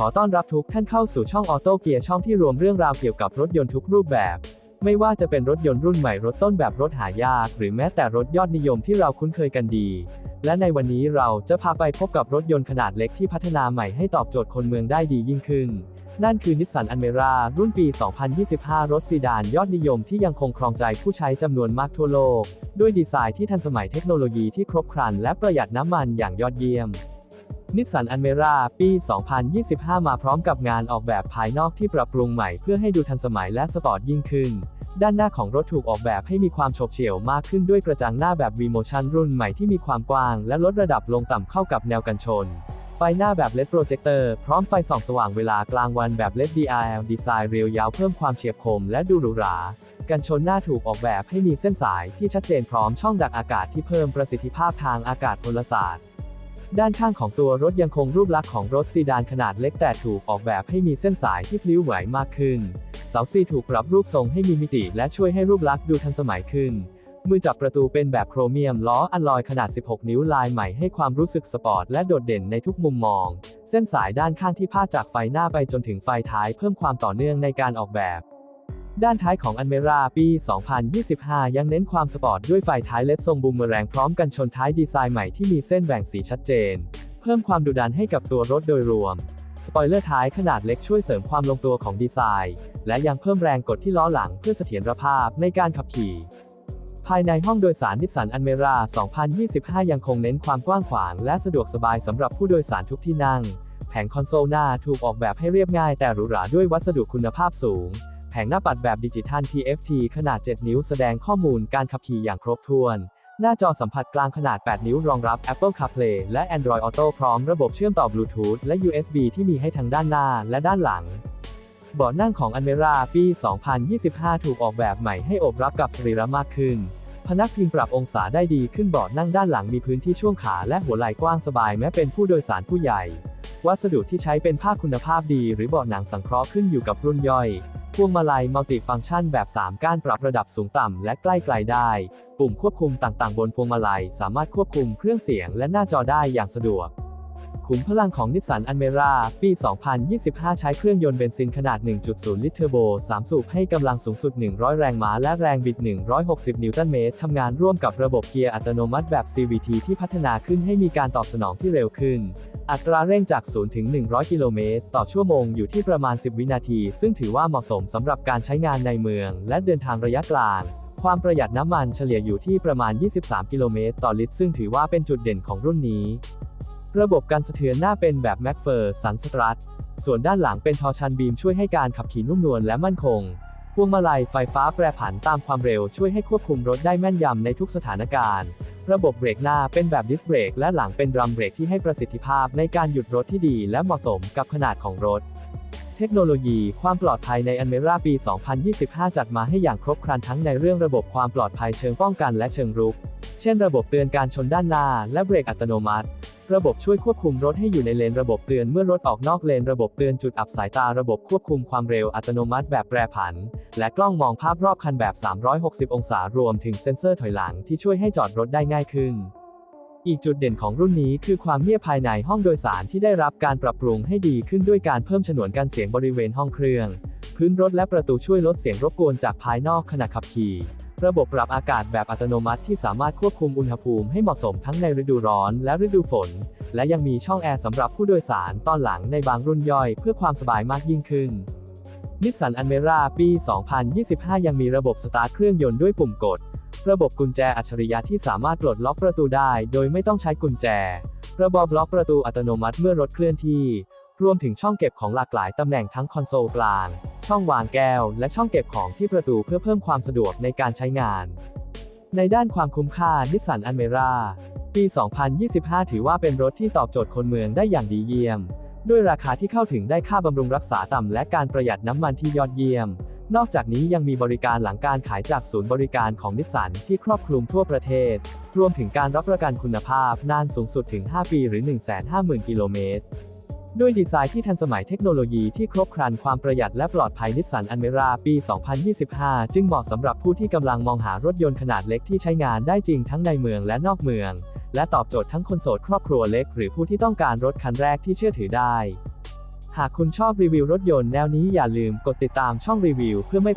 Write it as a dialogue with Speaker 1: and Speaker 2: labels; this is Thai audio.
Speaker 1: ขอต้อนรับทุกท่านเข้าสู่ช่องออโต้เกียร์ช่องที่รวมเรื่องราวเกี่ยวกับรถยนต์ทุกรูปแบบ ไม่ว่าจะเป็นรถยนต์รุ่นใหม่รถต้นแบบรถหายาก หรือแม้แต่รถยอดนิยมที่เราคุ้นเคยกันดี และในวันนี้เราจะพาไปพบกับรถยนต์ขนาดเล็กที่พัฒนาใหม่ให้ตอบโจทย์คนเมืองได้ดียิ่งขึ้น นั่นคือนิสสันอันเมรารุ่นปี 2025 รถซีดานยอดนิยมที่ยังคงครองใจผู้ใช้จำนวนมากทั่วโลก ด้วยดีไซน์ที่ทันสมัยเทคโนโลยีที่ครบครัน และประหยัดน้ำมันอย่างยอดเยี่ยม นิสสันอันเมราปี 2025 มาพร้อมกับงานออกแบบภายนอกที่ปรับปรุงใหม่เพื่อให้ดูทันสมัยและสปอร์ตยิ่งขึ้น ด้านหน้าของรถถูกออกแบบให้มีความโฉบเฉี่ยวมากขึ้นด้วยกระจังหน้าแบบ V-Motion รุ่นใหม่ที่มีความกว้าง และลดระดับลงต่ำเข้ากับแนวกันชน ไฟหน้าแบบ LED โปรเจคเตอร์พร้อมไฟส่องสว่างเวลากลางวันแบบ LED DRL ดีไซน์เรียวยาวเพิ่มความเฉียบคมและดูหรูหรากันชนหน้าถูกออกแบบให้มีเส้นสายที่ชัดเจนพร้อมช่องดักอากาศที่เพิ่มประสิทธิภาพทางอากาศพลศาสตร์ ด้านข้างของตัวรถยังคงรูปลักษณ์ของรถซีดานขนาดเล็กแต่ถูกออกแบบให้มีเส้นสายที่พลิ้วไหวมากขึ้น เสาซีถูกปรับรูปทรงให้มีมิติและช่วยให้รูปลักษณ์ดูทันสมัยขึ้น มือจับประตูเป็นแบบโครเมียมล้ออัลลอยขนาด 16 นิ้วลายใหม่ให้ความรู้สึกสปอร์ตและโดดเด่นในทุกมุมมอง เส้นสายด้านข้างที่พาดจากไฟหน้าไปจนถึงไฟท้ายเพิ่มความต่อเนื่องในการออกแบบ ด้านท้ายของอันเมราปี 2025 ยังเน้นความสปอร์ตด้วยไฟท้ายเลดทรงบูมเมอแรงพร้อมกันชนท้ายดีไซน์ใหม่ที่มีเส้นแบ่งสีชัดเจน เพิ่มความดุดันให้กับตัวรถโดยรวม สปอยเลอร์ท้ายขนาดเล็กช่วยเสริมความลงตัวของดีไซน์ และยังเพิ่มแรงกดที่ล้อหลังเพื่อเสถียรภาพในการขับขี่ ภายในห้องโดยสารนิสสันอันเมรา 2025 ยังคงเน้นความกว้างขวางและสะดวกสบายสำหรับผู้โดยสารทุกที่นั่ง แผงคอนโซลหน้าถูกออกแบบให้เรียบง่ายแต่หรูหราด้วยวัสดุคุณภาพสูง แผงหน้าปัดแบบดิจิทัล TFT ขนาด 7 นิ้วแสดงข้อมูลการขับขี่อย่างครบถ้วน หน้าจอสัมผัสกลางขนาด 8 นิ้วรองรับ Apple CarPlay และ Android Auto พร้อมระบบเชื่อมต่อบลูทูธและ USB ที่มีให้ทั้งด้านหน้าและด้านหลังเบาะนั่งของอันเมราปี 2025 ถูกออกแบบใหม่ให้อบรับกับสรีระมากขึ้น พนักพิงปรับองศาได้ดีขึ้นเบาะนั่งด้านหลังมีพื้นที่ช่วงขาและหัวไหล่กว้างสบายแม้เป็นผู้โดยสารผู้ใหญ่ วัสดุที่ใช้เป็นผ้าคุณภาพดีหรือเบาะหนังสังเคราะห์ขึ้นอยู่กับรุ่นย่อย พวงมาลัยมัลติฟังก์ชันแบบ 3 ก้านปรับระดับสูงต่ำและใกล้ไกลได้ ปุ่มควบคุมต่างๆ บนพวงมาลัย สามารถควบคุมเครื่องเสียงและหน้าจอได้อย่างสะดวกขุมพลังของนิสสันอันเมราปี 2025 ใช้เครื่องยนต์เบนซินขนาด 1.0 ลิตรเทอร์โบ 3 สูบให้กำลังสูงสุด 100 แรงม้าและแรงบิด 160 นิวตันเมตร ทำงานร่วมกับระบบเกียร์อัตโนมัติแบบ CVT ที่พัฒนาขึ้นให้มีการตอบสนองที่เร็วขึ้น อัตราเร่งจาก 0 ถึง 100 กิโลเมตร ต่อชั่วโมงอยู่ที่ประมาณ 10 วินาที ซึ่งถือว่าเหมาะสมสำหรับการใช้งานในเมือง และเดินทางระยะกลาง ความประหยัดน้ำมันเฉลี่ยอยู่ที่ประมาณ 23 กิโลเมตร ต่อลิตร ซึ่งถือว่าเป็นจุดเด่นของรุ่นนี้ ระบบการสะเทือนหน้าเป็นแบบแม็กเฟอร์สันสตรัทส่วนด้านหลังเป็นทอชันบีมช่วยให้การขับขี่นุ่มนวลและมั่นคง พวงมาลัยไฟฟ้าแปรผันตามความเร็วช่วยให้ควบคุมรถได้แม่นยำในทุกสถานการณ์ ระบบเบรกหน้าเป็นแบบดิสเบรกและหลังเป็นดรัมเบรกที่ให้ประสิทธิภาพในการหยุดรถที่ดีและเหมาะสมกับขนาดของรถ เทคโนโลยีความปลอดภัยในอันเมราปี 2025 จัดมาให้อย่างครบครันทั้งในเรื่องระบบความปลอดภัยเชิงป้องกันและเชิงรุกเช่นระบบเตือนการชนด้านหน้าและเบรกอัตโนมัติ ระบบช่วยควบคุมรถให้อยู่ในเลนระบบเตือนเมื่อรถออกนอกเลนระบบเตือนจุดอับสายตาระบบควบคุมความเร็วอัตโนมัติแบบแปรผัน และกล้องมองภาพรอบคันแบบ 360 องศารวมถึงเซ็นเซอร์ถอยหลังที่ช่วยให้จอดรถได้ง่ายขึ้น อีกจุดเด่นของรุ่นนี้คือความเงียบภายในห้องโดยสารที่ได้รับการปรับปรุงให้ดีขึ้นด้วยการเพิ่มฉนวนกันเสียงบริเวณห้องเครื่อง พื้นรถและประตูช่วยลดเสียงรบกวนจากภายนอกขณะขับขี่ ระบบปรับอากาศแบบอัตโนมัติที่สามารถควบคุมอุณหภูมิให้เหมาะสมทั้งในฤดูร้อนและฤดูฝน และยังมีช่องแอร์สำหรับผู้โดยสารตอนหลังในบางรุ่นย่อยเพื่อความสบายมากยิ่งขึ้นนิสสันอันเมราปี 2025 ยังมีระบบสตาร์ทเครื่องยนต์ด้วยปุ่มกด ระบบกุญแจอัจฉริยะที่สามารถปลดล็อกประตูได้โดยไม่ต้องใช้กุญแจ ระบบล็อกประตูอัตโนมัติเมื่อรถเคลื่อนที่ รวมถึงช่องเก็บของหลากหลายตำแหน่งทั้งคอนโซลกลาง ช่องวางแก้ว และช่องเก็บของที่ประตูเพื่อเพิ่มความสะดวกในการใช้งาน ในด้านความคุ้มค่านิสสันอันเมราปี 2025 ถือว่าเป็นรถที่ตอบโจทย์คนเมืองได้อย่างดีเยี่ยม ด้วยราคาที่เข้าถึงได้ค่าบำรุงรักษาต่ำและการประหยัดน้ำมันที่ยอดเยี่ยม นอกจากนี้ยังมีบริการหลังการขายจากศูนย์บริการของนิสสันที่ครอบคลุมทั่วประเทศ รวมถึงการรับประกันคุณภาพนานสูงสุดถึง 5 ปีหรือ 150,000 กิโลเมตร ด้วยดีไซน์ที่ทันสมัยเทคโนโลยีที่ครบครันความประหยัดและปลอดภัยนิสสันอันเมราปี 2025 จึงเหมาะสำหรับผู้ที่กำลังมองหารถยนต์ขนาดเล็กที่ใช้งานได้จริงทั้งในเมืองและนอกเมือง และตอบโจทย์ทั้งคนโสดครอบครัวเล็กหรือผู้ที่ต้องการรถคันแรกที่เชื่อถือได้ หากคุณชอบรีวิวรถยนต์แนวนี้อย่าลืมกดติดตามช่องรีวิวเพื่อไม่พลาด